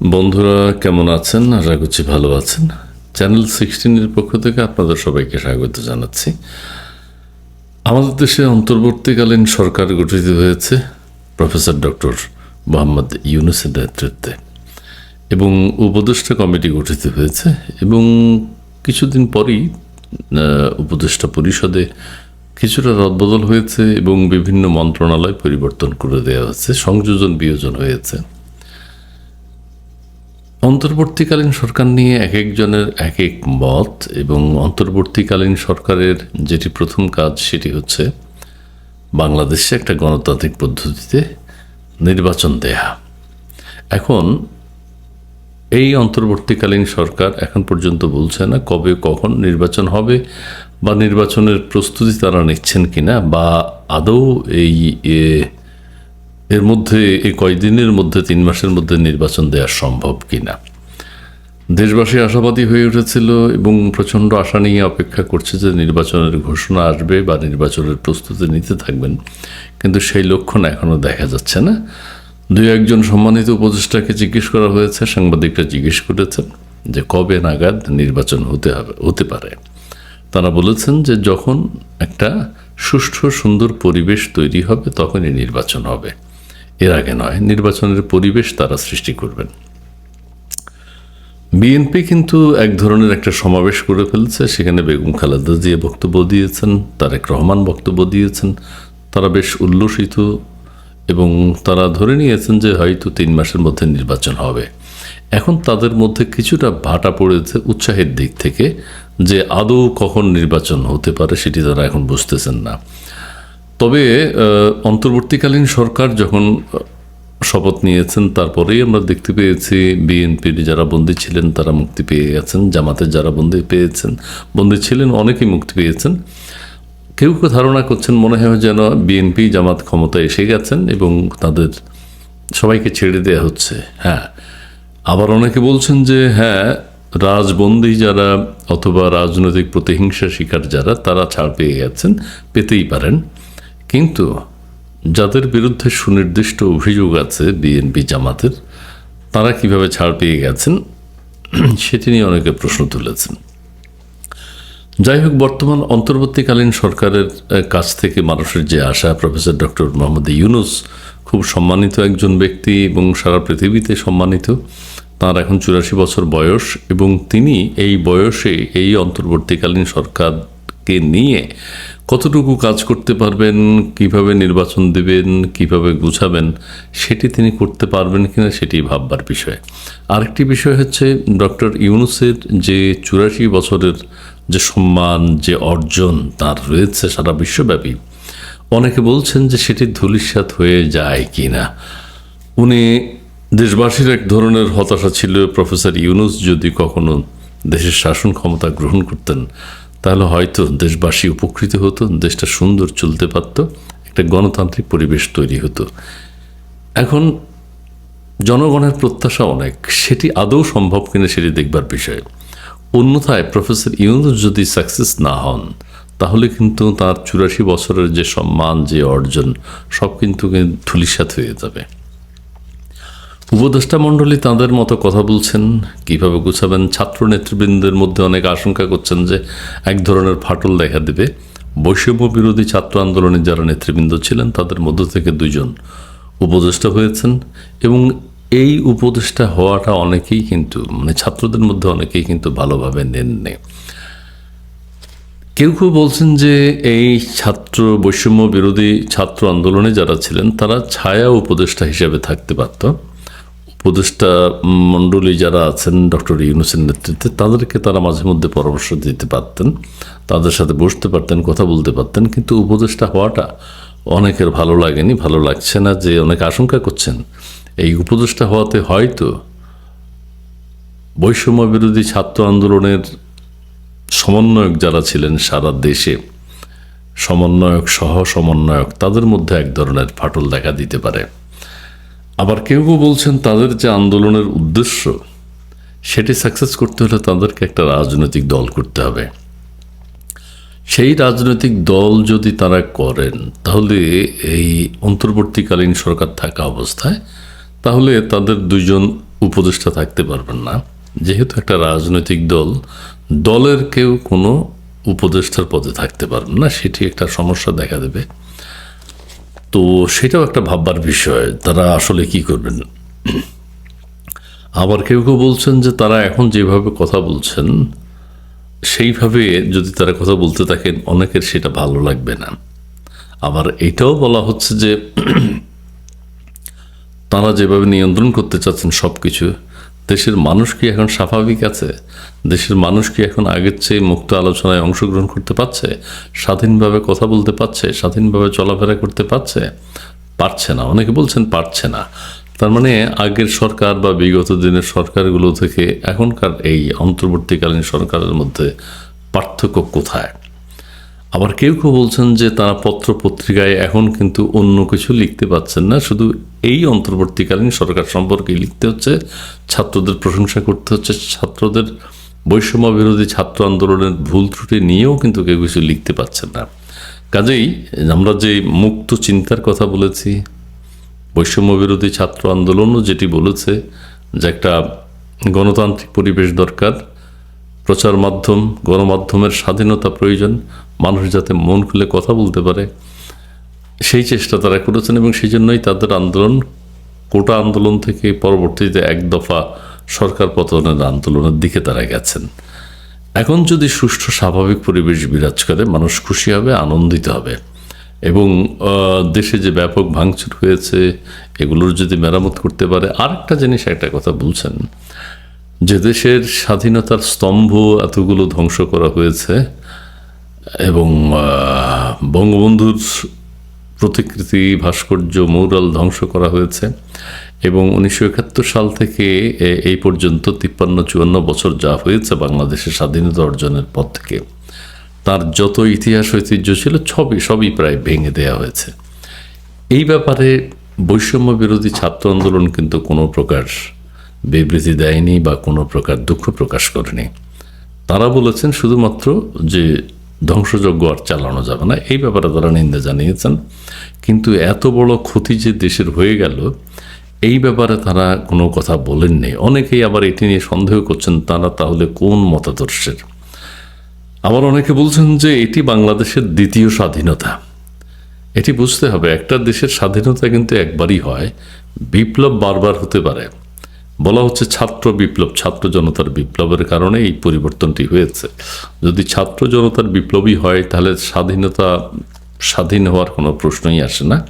বন্ধুরা, কেমন আছেন? আশা করছি ভালো আছেন। চ্যানেল সিক্সটিনের পক্ষ থেকে আপনাদের সবাইকে স্বাগত জানাচ্ছি। আমাদের দেশে অন্তর্বর্তীকালীন সরকার গঠিত হয়েছে প্রফেসর ডক্টর মোহাম্মদ ইউনুসের নেতৃত্বে এবং উপদেষ্টা কমিটি গঠিত হয়েছে এবং কিছুদিন পরই উপদেষ্টা পরিষদে কিছুটা রদবদল হয়েছে এবং বিভিন্ন মন্ত্রণালয় পরিবর্তন করে দেওয়া হয়েছে সংযোজন বিয়োজন হয়েছে। অন্তর্বর্তীকালীন সরকার নিয়ে এক একজনের এক এক মত এবং অন্তর্বর্তীকালীন সরকারের যেটি প্রথম কাজ সেটি হচ্ছে বাংলাদেশে একটা গণতান্ত্রিক পদ্ধতিতে নির্বাচন দেয়া। এখন এই অন্তর্বর্তীকালীন সরকার এখন পর্যন্ত বলছে না কবে কখন নির্বাচন হবে বা নির্বাচনের প্রস্তুতি তারা নিচ্ছেন কিনা বা আদৌ এই এর মধ্যে, এই কয়দিনের মধ্যে, তিন মাসের মধ্যে নির্বাচন দেওয়া সম্ভব কিনা? দেশবাসী আশাবাদী হয়ে উঠেছিল এবং প্রচণ্ড আশা নিয়ে অপেক্ষা করছে যে নির্বাচনের ঘোষণা আসবে বা নির্বাচনের প্রস্তুতি নিতে থাকবেন। কিন্তু সেই লক্ষণ এখনও দেখা যাচ্ছে না। দুই একজন সম্মানিত উপদেষ্টাকে জিজ্ঞেস করা হয়েছে, সাংবাদিকরা জিজ্ঞেস করেছেন যে কবে নাগাদ নির্বাচন হতে হবে, হতে পারে। তারা বলেছেন যে যখন একটা সুষ্ঠু সুন্দর পরিবেশ তৈরি হবে, তখনই নির্বাচন হবে। এর আগে নয়, নির্বাচনের পরিবেশ তারা সৃষ্টি করবেন। বিএনপি কিন্তু এক ধরনের একটা সমাবেশ করে ফেলছে, সেখানে বেগম খালেদা জিয়া বক্তব্য দিয়েছেন, তারেক রহমান বক্তব্য দিয়েছেন, তারা বেশ উল্লসিত এবং তারা ধরে নিয়েছেন যে হয়তো তিন মাসের মধ্যে নির্বাচন হবে। এখন তাদের মধ্যে কিছুটা ভাটা পড়েছে উৎসাহের দিক থেকে, যে আদৌ কখন নির্বাচন হতে পারে সেটি তারা এখন বুঝতেছেন না। তবে অন্তর্বর্তীকালীন সরকার যখন শপথ নিয়েছেন, তারপরেই আমরা দেখতে পেয়েছি বিএনপির যারা বন্দী ছিলেন, তারা মুক্তি পেয়ে গেছেন, জামাতের যারা বন্দী পেয়েছেন, বন্দী ছিলেন, অনেকেই মুক্তি পেয়েছেন। কেউ কেউ ধারণা করছেন, মনে হয় যেন বিএনপি, জামাত ক্ষমতা এসে গেছেন এবং তাদের সবাইকে ছেড়ে দেওয়া হচ্ছে। হ্যাঁ আবার অনেকে বলছেন যে হ্যাঁ রাজবন্দী যারা অথবা রাজনৈতিক প্রতিহিংসা শিকার যারা, তারা ছাড় পেয়ে গেছেন, পেতেই পারেন। কিন্তু যাদের বিরুদ্ধে সুনির্দিষ্ট অভিযোগ আছে বিএনপি জামাতের, তারা কীভাবে ছাড় পেয়ে গেছেন, সেটি নিয়ে অনেকে প্রশ্ন তুলেছেন। যাই হোক, বর্তমান অন্তর্বর্তীকালীন সরকারের কাছ থেকে মানুষের যে আশা, প্রফেসর ডক্টর মোহাম্মদ ইউনুস খুব সম্মানিত একজন ব্যক্তি এবং সারা পৃথিবীতে সম্মানিত, তার এখন চুরাশি বছর বয়স এবং তিনি এই বয়সে এই অন্তর্বর্তীকালীন সরকারকে নিয়ে কতটুকু কাজ করতে পারবেন, কীভাবে নির্বাচন দেবেন, কীভাবে গুছাবেন, সেটি তিনি করতে পারবেন কিনা সেটি ভাববার বিষয়। আরেকটি বিষয় হচ্ছে ডক্টর ইউনুসের যে চুরাশি বছরের যে সম্মান, যে অর্জন তার রয়েছে সারা বিশ্বব্যাপী। অনেকে বলছেন যে সেটি ধূলিসাৎ হয়ে যায় কি না উনি দেশবাসীর এক ধরনের হতাশা ছিল। প্রফেসর ইউনুস যদি কখনো দেশের শাসন ক্ষমতা গ্রহণ করতেন তাহলে হয়তো দেশবাসী উপকৃত হতো, দেশটা সুন্দর চলতে পারত, একটা গণতান্ত্রিক পরিবেশ তৈরি হতো। এখন জনগণের প্রত্যাশা অনেক, সেটি আদৌ সম্ভব কিনা সেটি দেখবার বিষয়। অন্যথায় প্রফেসর ইউনুস যদি সাকসেস না হন, তাহলে কিন্তু তার চুরাশি বছরের যে সম্মান, যে অর্জন, সব কিন্তু ধুলিসাৎ হয়ে যাবে। উপদেষ্টা মণ্ডলী তাদের মতো কথা বলছেন। কীভাবে গুছাবেন? ছাত্র নেতৃবৃন্দের মধ্যে অনেক আশঙ্কা করছেন যে এক ধরনের ফাটল দেখা দেবে। বৈষম্য বিরোধী ছাত্র আন্দোলনের যারা নেতৃবৃন্দ ছিলেন, তাদের মধ্য থেকে দুজন উপদেষ্টা হয়েছেন এবং এই উপদেষ্টা হওয়াটা অনেকেই কিন্তু মানে ছাত্রদের মধ্যে অনেকেই কিন্তু ভালোভাবে নেননি। কেউ কেউ বলছেন যে এই ছাত্র, বৈষম্য বিরোধী ছাত্র আন্দোলনে যারা ছিলেন, তারা ছায়া উপদেষ্টা হিসেবে থাকতে পারত। উপদেষ্টা মণ্ডলী যারা আছেন, ডক্টর ইউনুসের নেতৃত্বে, তাদেরকে তারা মাঝে মধ্যে পরামর্শ দিতে পারতেন, তাদের সাথে বসতে পারতেন, কথা বলতে পারতেন, কিন্তু উপদেষ্টা হওয়াটা অনেকের ভালো লাগেনি, ভালো লাগছে না যে অনেক আশঙ্কা করছেন। এই উপদেষ্টা হওয়াতে হয়তো বৈষম্য বিরোধী ছাত্র আন্দোলনের সমন্বয়ক যারা ছিলেন সারা দেশে, সমন্বয়ক সহ সমন্বয়ক, তাদের মধ্যে এক ধরনের ফাটল দেখা দিতে পারে। আবার কেউ কেউ বলছেন তাদের যে আন্দোলনের উদ্দেশ্য, সেটি সাকসেস করতে হলে তাদেরকে একটা রাজনৈতিক দল করতে হবে। সেই রাজনৈতিক দল যদি তারা করেন, তাহলে এই অন্তর্বর্তীকালীন সরকার থাকা অবস্থায়, তাহলে তাদের দুজন উপদেষ্টা থাকতে পারবেন না। যেহেতু একটা রাজনৈতিক দল, দলের কেউ কোনো উপদেষ্টার পদে থাকতে পারবেন না, সেটি একটা সমস্যা দেখা দেবে। তো সেটাও একটা ভাববার বিষয়, তারা আসলে কি করবেন? আবার কেউ কেউ বলছেন যে তারা এখন যেভাবে কথা বলছেন, সেইভাবে যদি তারা কথা বলতে থাকেন, অনেকের সেটা ভালো লাগবে না। আবার এটাও বলা হচ্ছে যে, তারা যেভাবে নিয়ন্ত্রণ করতে চাচ্ছেন সব কিছু দেশের মানুষ কি এখন স্বাভাবিক আছে? দেশের মানুষ কি এখন আগের চেয়ে মুক্ত আলোচনায় অংশগ্রহণ করতে পারছে? স্বাধীনভাবে কথা বলতে পারছে? স্বাধীনভাবে চলাফেরা করতে পারছে? পারছে না। অনেকে বলছেন পারছে না। তার মানে আগের সরকার বা বিগত দিনের সরকারগুলো থেকে এখনকার এই অন্তর্বর্তীকালীন সরকারের মধ্যে পার্থক্য কোথায়? আবার কেউ কেউ বলছেন যে তারা পত্র পত্রিকায় এখন কিন্তু অন্য কিছু লিখতে পাচ্ছেন না, শুধু এই অন্তর্বর্তীকালীন সরকার সম্পর্কে লিখতে হচ্ছে, ছাত্রদের প্রশংসা করতে হচ্ছে, ছাত্রদের বৈষম্য বিরোধী ছাত্র আন্দোলনের ভুল ত্রুটি নিয়েও কিন্তু কেউ কিছু লিখতে পাচ্ছেন না। কাজেই আমরা যে মুক্ত চিন্তার কথা বলেছি বৈষম্য বিরোধী ছাত্র আন্দোলনও যেটি বলেছে যে একটা গণতান্ত্রিক পরিবেশ দরকার, প্রচার মাধ্যম, গণমাধ্যমের স্বাধীনতা প্রয়োজন মানুষ যাতে মন খুলে কথা বলতে পারে, সেই চেষ্টা তারা করেছেন এবং সেই জন্যই তাদের আন্দোলন, কোটা আন্দোলন থেকে পরবর্তীতে এক দফা সরকার পতনের আন্দোলনের দিকে তারা গেছেন। এখন যদি সুষ্ঠু স্বাভাবিক পরিবেশ বিরাজ করে, মানুষ খুশি হবে, আনন্দিত হবে। এবং দেশে যে ব্যাপক ভাঙচুর হয়েছে, এগুলোর যদি মেরামত করতে পারে, আরেকটা জিনিস, একটা কথা বলছেন। যে দেশের স্বাধীনতার স্তম্ভ এতগুলো ধ্বংস করা হয়েছে এবং বঙ্গবন্ধুর প্রতিকৃতি ভাস্কর্য মৌরাল ধ্বংস করা হয়েছে এবং উনিশশো একাত্তর সাল থেকে এই পর্যন্ত তিপ্পান্ন, চুয়ান্ন বছর যা হয়েছে বাংলাদেশের স্বাধীনতা অর্জনের পর থেকে। তার যত ইতিহাস ঐতিহ্য ছিল সবই সবই প্রায় ভেঙে দেওয়া হয়েছে। এই ব্যাপারে বৈষম্য বিরোধী ছাত্র আন্দোলন কিন্তু কোনো প্রকার বিবৃতি দেয়নি বা কোনো প্রকার দুঃখ প্রকাশ করেনি। তারা বলেছেন শুধুমাত্র যে ধ্বংসযজ্ঞ আর চালানো যাবে না। এই ব্যাপারে তারা নিন্দা জানিয়েছেন। কিন্তু এত বড় ক্ষতি যে দেশের হয়ে গেল, এই ব্যাপারে তারা কোনো কথা বলেননি। অনেকেই আবার এটি নিয়ে সন্দেহ করছেন, তারা তাহলে কোন মতাদর্শের? আবার অনেকে বলছেন যে এটি বাংলাদেশের দ্বিতীয় স্বাধীনতা। এটি বুঝতে হবে, একটা দেশের স্বাধীনতা কিন্তু একবারই হয়। বিপ্লব বারবার হতে পারে। বলা হচ্ছে ছাত্র বিপ্লব, ছাত্র জনতার বিপ্লবের কারণে এই পরিবর্তনটি হয়েছে। যদি ছাত্র জনতার বিপ্লবী হয়, তাহলে স্বাধীনতা স্বাধীন হওয়ার কোনো প্রশ্নই আসে না।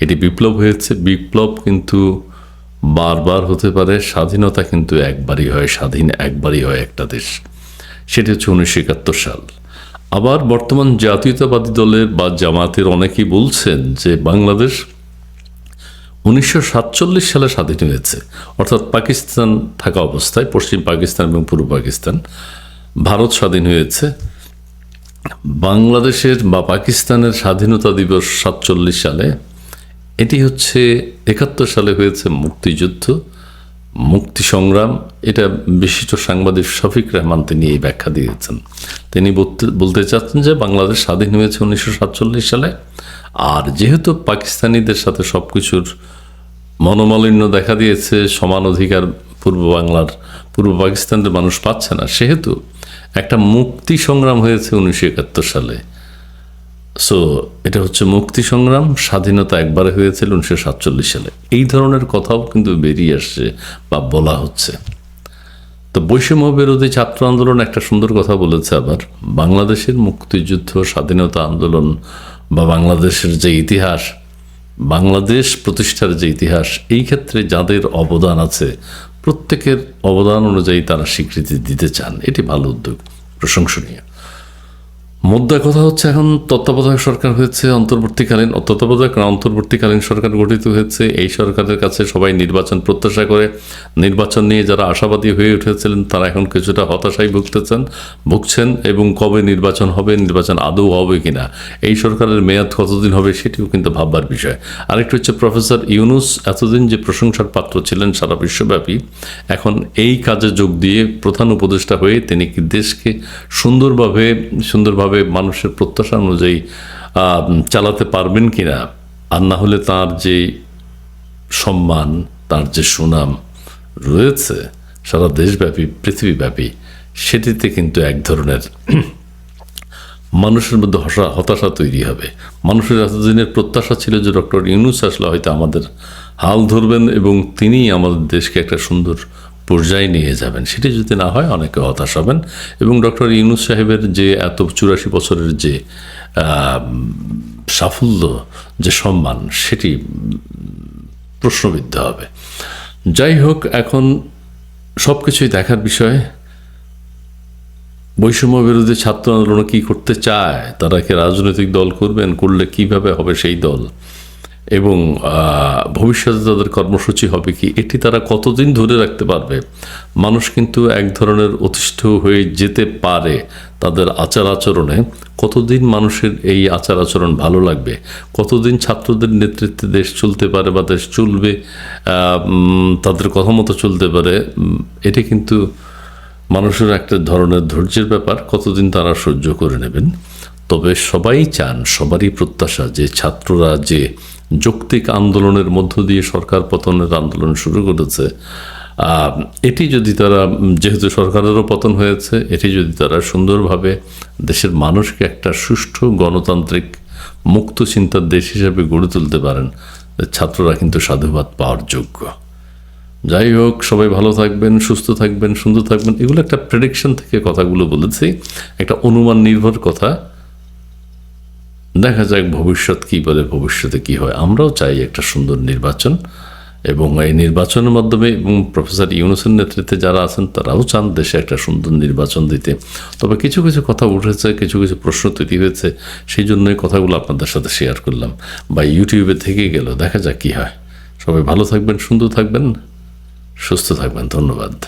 এটি বিপ্লব হয়েছে, বিপ্লব কিন্তু বারবার হতে পারে, স্বাধীনতা কিন্তু একবারই হয়, স্বাধীন একবারই হয় একটা দেশ। সেটি হচ্ছে উনিশশো একাত্তর সাল। আবার বর্তমান জাতীয়তাবাদী দলের বা জামাতের অনেকেই বলছেন যে বাংলাদেশ উনিশশো সাতচল্লিশ সালে স্বাধীন হয়েছে। অর্থাৎ পাকিস্তান থাকা অবস্থায়, পশ্চিম পাকিস্তান এবং পূর্ব পাকিস্তান, ভারত স্বাধীন হয়েছে। বাংলাদেশের বা পাকিস্তানের স্বাধীনতা দিবস সাতচল্লিশ সালে, এটি হচ্ছে একাত্তর সালে হয়েছে মুক্তিযুদ্ধ। মুক্তি সংগ্রাম, এটা বিশিষ্ট সাংবাদিক শফিক রহমান তিনি এই ব্যাখ্যা দিয়েছেন। তিনি বলতে চাচ্ছেন যে বাংলাদেশ স্বাধীন হয়েছে উনিশশো সাতচল্লিশ সালে, আর যেহেতু পাকিস্তানিদের সাথে সব কিছুর মনোমালিন্য দেখা দিয়েছে, সমান অধিকার পূর্ব বাংলার, পূর্ব পাকিস্তানের মানুষ পাচ্ছে না, সেহেতু একটা মুক্তি সংগ্রাম হয়েছে উনিশশো একাত্তর সালে। সো এটা হচ্ছে মুক্তি সংগ্রাম, স্বাধীনতা একবারে হয়েছিল উনিশশো সাতচল্লিশ সালে। এই ধরনের কথাও কিন্তু বেরিয়ে আসছে বা বলা হচ্ছে। তো বৈষম্য বিরোধী ছাত্র আন্দোলন একটা সুন্দর কথা বলেছে আবার। বাংলাদেশের মুক্তিযুদ্ধ, স্বাধীনতা আন্দোলন বা বাংলাদেশের যে ইতিহাস, বাংলাদেশ প্রতিষ্ঠার যে ইতিহাস, এই ক্ষেত্রে যাদের অবদান আছে, প্রত্যেকের অবদান অনুযায়ী তারা স্বীকৃতি দিতে চান। এটি ভালো উদ্যোগ, প্রশংসনীয়। মুদ্রা কথা হচ্ছে, এখন তত্ত্বাবধায়ক সরকার হয়েছে অন্তর্বর্তীকালীন তত্ত্বাবধায়ক না, অন্তর্বর্তীকালীন সরকার গঠিত হয়েছে। এই সরকারের কাছে সবাই নির্বাচন প্রত্যাশা করে। নির্বাচন নিয়ে যারা আশাবাদী হয়ে উঠেছিলেন, তারা এখন কিছুটা হতাশায় ভুগতেছেন, ভুগছেন এবং কবে নির্বাচন হবে, নির্বাচন আদৌ হবে কিনা, এই সরকারের মেয়াদ কতদিন হবে সেটিও কিন্তু ভাববার বিষয়। আরেকটি হচ্ছে প্রফেসর ইউনুস এতদিন যে প্রশংসার পাত্র ছিলেন সারা বিশ্বব্যাপী, এখন এই কাজে যোগ দিয়ে প্রধান উপদেষ্টা হয়ে তিনি কি দেশকে সুন্দরভাবে সুন্দরভাবে মানুষের প্রত্যাশা অনুযায়ী চালাতে পারবেন কিনা, আর না হলে তার যে সম্মান, তার যে সুনাম রয়েছে, সারা দেশব্যাপী, পৃথিবীব্যাপী, সেটিতে কিন্তু এক ধরনের মানুষের মধ্যে হসা, হতাশা তৈরি হবে। মানুষের এতদিনের প্রত্যাশা ছিল যে ডক্টর ইউনুস আসলে হয়তো আমাদের হাল ধরবেন এবং তিনি আমাদের দেশকে একটা সুন্দর পর্যায়ে নিয়ে যাবেন। সেটি যদি না হয় অনেকে হতাশ হবেন এবং ডক্টর ইউনুস সাহেবের যে এত চুরাশি বছরের যে সাফল্য, যে সম্মান, সেটি প্রশ্নবিদ্ধ হবে। যাই হোক, এখন সব কিছুই দেখার বিষয়। বৈষম্য বিরোধী ছাত্র আন্দোলন কি করতে চায়? তারা কি রাজনৈতিক দল করবেন? করলে কীভাবে হবে সেই দল? এবং ভবিষ্যতে তাদের কর্মসূচি হবে কি, এটি তারা কতদিন ধরে রাখতে পারবে? মানুষ কিন্তু এক ধরনের অতিষ্ঠ হয়ে যেতে পারে তাদের আচার আচরণে। কতদিন মানুষের এই আচার আচরণ ভালো লাগবে? কতদিন ছাত্রদের নেতৃত্বে দেশ চলতে পারে বা দেশ চলবে তাদের কথা মতো চলতে পারে এটি কিন্তু মানুষের একটা ধরনের ধৈর্যের ব্যাপার। কতদিন তারা সহ্য করে নেবেন? তবে সবাই চান, সবারই প্রত্যাশা যে ছাত্ররা যে যৌক্তিক আন্দোলনের মধ্য দিয়ে সরকার পতনের আন্দোলন শুরু করেছে। এটি যদি তারা, যেহেতু সরকারেরও পতন হয়েছে, এটি যদি তারা সুন্দরভাবে দেশের মানুষকে একটা সুষ্ঠু গণতান্ত্রিক মুক্ত চিন্তার দেশ হিসেবে গড়ে তুলতে পারেন ছাত্ররা কিন্তু সাধুবাদ পাওয়ার যোগ্য। যাই হোক, সবাই ভালো থাকবেন, সুস্থ থাকবেন, সুন্দর থাকবেন, এগুলো একটা প্রেডিকশন থেকে কথাগুলো বলেছি। একটা অনুমান নির্ভর কথা। দেখা যাক ভবিষ্যৎ কী বলে, ভবিষ্যতে কী হয়। আমরাও চাই একটা সুন্দর নির্বাচন এবং এই নির্বাচনের মাধ্যমে এবং প্রফেসর ইউনুসের নেতৃত্বে যারা আছেন, তারাও চান দেশে একটা সুন্দর নির্বাচন দিতে। তবে কিছু কিছু কথা উঠেছে, কিছু কিছু প্রশ্ন তৈরি হয়েছে, সেই জন্যই কথাগুলো আপনাদের সাথে শেয়ার করলাম। বা ইউটিউবে থেকে গেল, দেখা যাক কী হয়। সবাই ভালো থাকবেন, সুন্দর থাকবেন, সুস্থ থাকবেন। ধন্যবাদ।